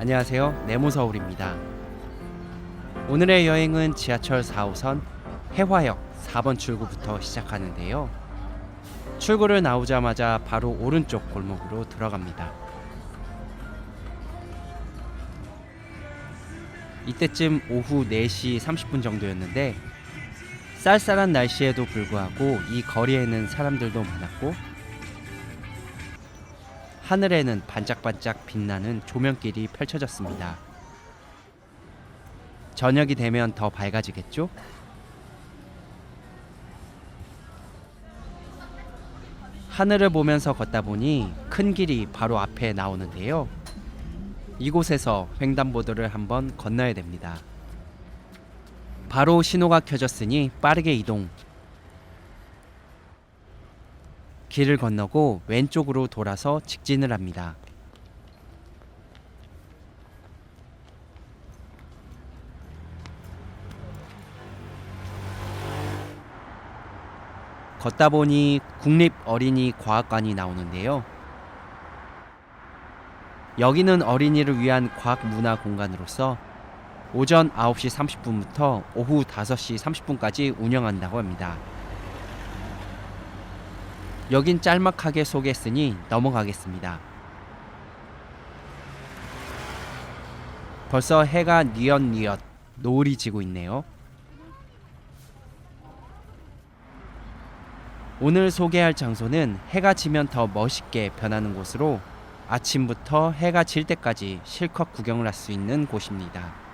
안녕하세요. 네모서울입니다. 오늘의 여행은 지하철 4호선 해화역 4번 출구부터 시작하는데요. 출구를 나오자마자 바로 오른쪽 골목으로 들어갑니다. 이때쯤 오후 4시 30분 정도였는데 쌀쌀한 날씨에도 불구하고 이 거리에는 사람들도 많았고 하늘에는 반짝반짝 빛나는 조명길이 펼쳐졌습니다. 저녁이 되면 더 밝아지겠죠? 하늘을 보면서 걷다 보니 큰 길이 바로 앞에 나오는데요. 이곳에서 횡단보도를 한번 건너야 됩니다. 바로 신호가 켜졌으니 빠르게 이동. 길을 건너고 왼쪽으로 돌아서 직진을 합니다. 걷다 보니 국립 어린이 과학관이 나오는데요. 여기는 어린이를 위한 과학 문화 공간으로서 오전 9시 30분부터 오후 5시 30분까지 운영한다고 합니다. 여긴 짤막하게 소개했으니 넘어가겠습니다. 벌써 해가 뉘엿뉘엿 노을이 지고 있네요. 오늘 소개할 장소는 해가 지면 더 멋있게 변하는 곳으로 아침부터 해가 질 때까지 실컷 구경을 할 수 있는 곳입니다.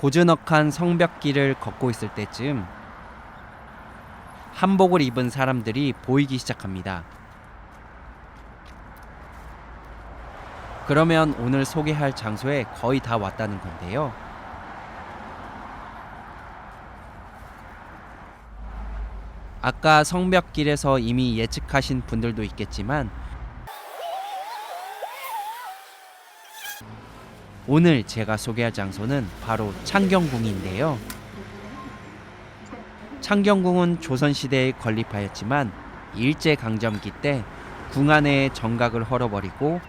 고즈넉한 성벽길을 걷고 있을 때쯤 한복을 입은 사람들이 보이기 시작합니다. 그러면 오늘 소개할 장소에 거의 다 왔다는 건데요. 아까 성벽길에서 이미 예측하신 분들도 있겠지만 오늘 제가 소개할 장소는 바로 창경궁인데요. 창경궁은 조선시대에 건립하였지만 일제강점기 때 궁 안의 정각을 헐어버리고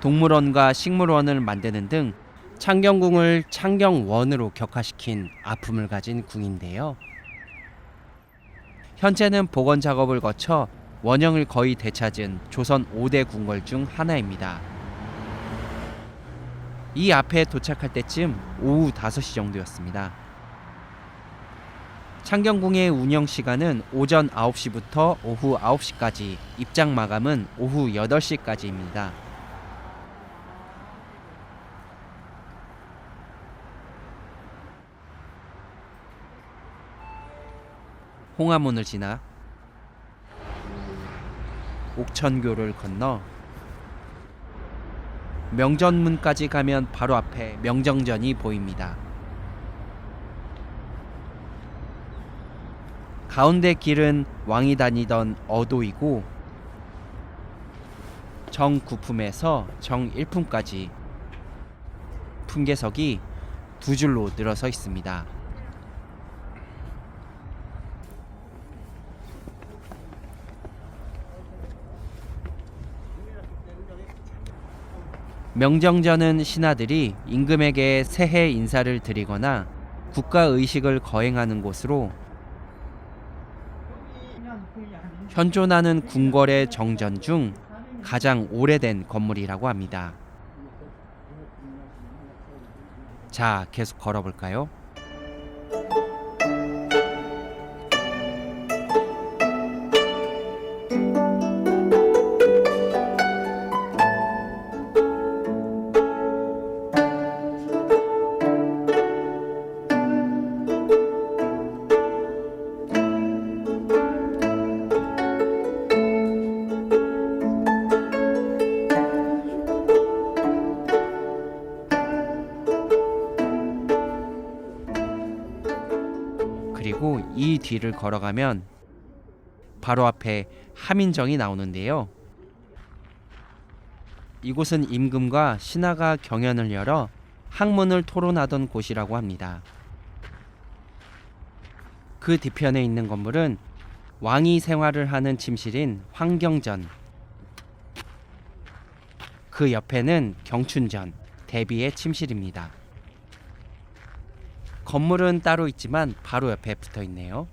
동물원과 식물원을 만드는 등 창경궁을 창경원으로 격화시킨 아픔을 가진 궁인데요. 현재는 복원 작업을 거쳐 원형을 거의 되찾은 조선 5대 궁궐 중 하나입니다. 이 앞에 도착할 때쯤 오후 5시 정도였습니다. 창경궁의 운영 시간은 오전 9시부터 오후 9시까지, 입장 마감은 오후 8시까지입니다. 홍화문을 지나 옥천교를 건너 명전문까지 가면 바로 앞에 명정전이 보입니다. 가운데 길은 왕이 다니던 어도이고 정구품에서 정일품까지 풍계석이 두 줄로 늘어서 있습니다. 명정전은 신하들이 임금에게 새해 인사를 드리거나 국가 의식을 거행하는 곳으로 현존하는 궁궐의 정전 중 가장 오래된 건물이라고 합니다. 자, 계속 걸어볼까요? 이 뒤를 걸어가면 바로 앞에 함인정이 나오는데요. 이곳은 임금과 신하가 경연을 열어 학문을 토론하던 곳이라고 합니다. 그 뒤편에 있는 건물은 왕이 생활을 하는 침실인 환경전, 그 옆에는 경춘전, 대비의 침실입니다. 건물은 따로 있지만 바로 옆에 붙어 있네요.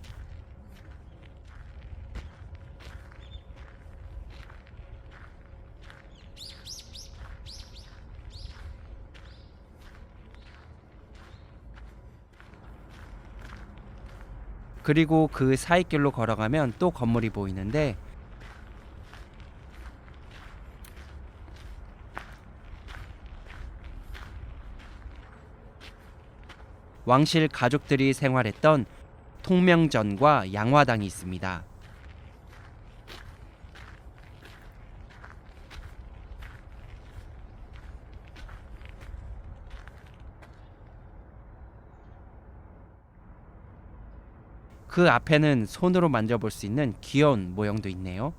그리고 그 사이길로 걸어가면 또 건물이 보이는데 왕실 가족들이 생활했던 통명전과 양화당이 있습니다. 그 앞에는 손으로 만져볼 수 있는 귀여운 모형도 있네요.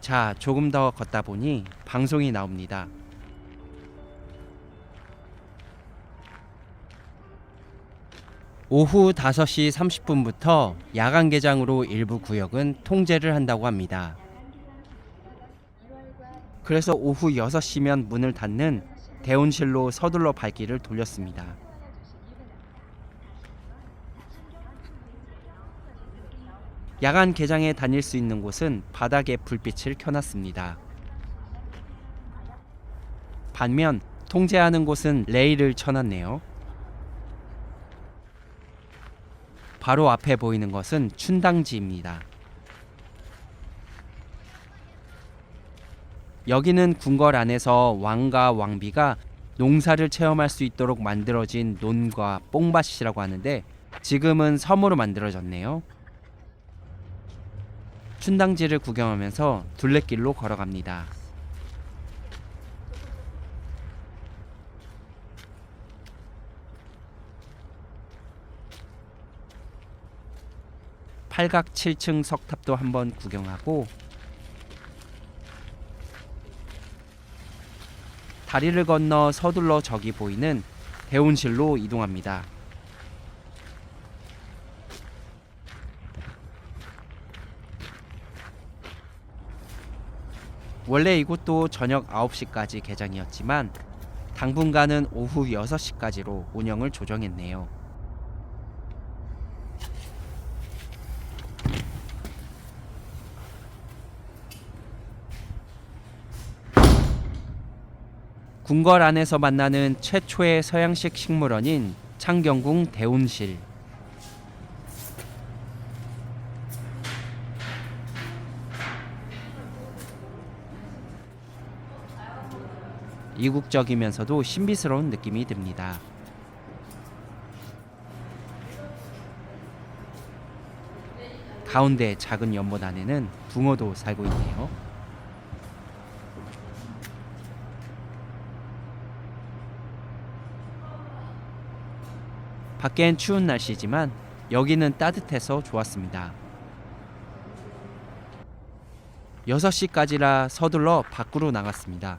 자, 조금 더 걷다 보니 방송이 나옵니다. 오후 5시 30분부터 야간 개장으로 일부 구역은 통제를 한다고 합니다. 그래서 오후 6시면 문을 닫는 대온실로 서둘러 발길을 돌렸습니다. 야간 개장에 다닐 수 있는 곳은 바닥에 불빛을 켜놨습니다. 반면 통제하는 곳은 레일을 쳐놨네요. 바로 앞에 보이는 것은 춘당지입니다. 여기는 궁궐 안에서 왕과 왕비가 농사를 체험할 수 있도록 만들어진 논과 뽕밭이라고 하는데 지금은 섬으로 만들어졌네요. 춘당지를 구경하면서 둘레길로 걸어갑니다. 팔각 7층 석탑도 한번 구경하고 다리를 건너 서둘러 저기 보이는 대온실로 이동합니다. 원래 이곳도 저녁 9시까지 개장이었지만 당분간은 오후 6시까지로 운영을 조정했네요. 궁궐 안에서 만나는 최초의 서양식 식물원인 창경궁 대운실. 이국적이면서도 신비스러운 느낌이 듭니다. 가운데 작은 연못 안에는 붕어도 살고 있네요. 밖엔 추운 날씨지만 여기는 따뜻해서 좋았습니다. 6시까지라 서둘러 밖으로 나갔습니다.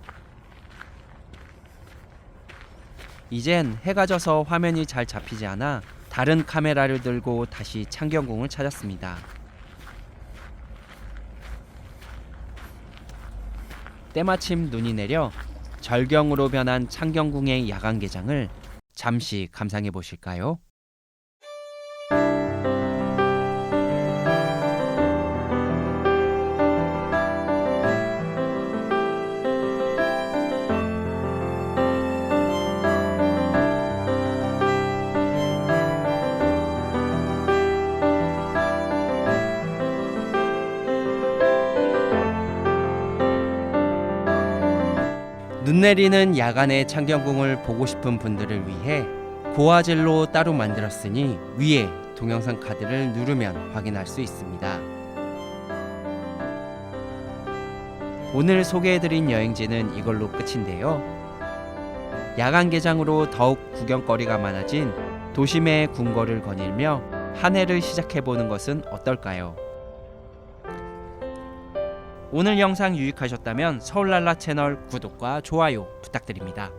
이젠 해가 져서 화면이 잘 잡히지 않아 다른 카메라를 들고 다시 창경궁을 찾았습니다. 때마침 눈이 내려 절경으로 변한 창경궁의 야간 개장을 잠시 감상해 보실까요? 내리는 야간의 창경궁을 보고 싶은 분들을 위해 고화질로 따로 만들었으니 위에 동영상 카드를 누르면 확인할 수 있습니다. 오늘 소개해드린 여행지는 이걸로 끝인데요. 야간 개장으로 더욱 구경거리가 많아진 도심의 궁궐을 거닐며 한 해를 시작해보는 것은 어떨까요? 오늘 영상 유익하셨다면 서울랄라 채널 구독과 좋아요 부탁드립니다.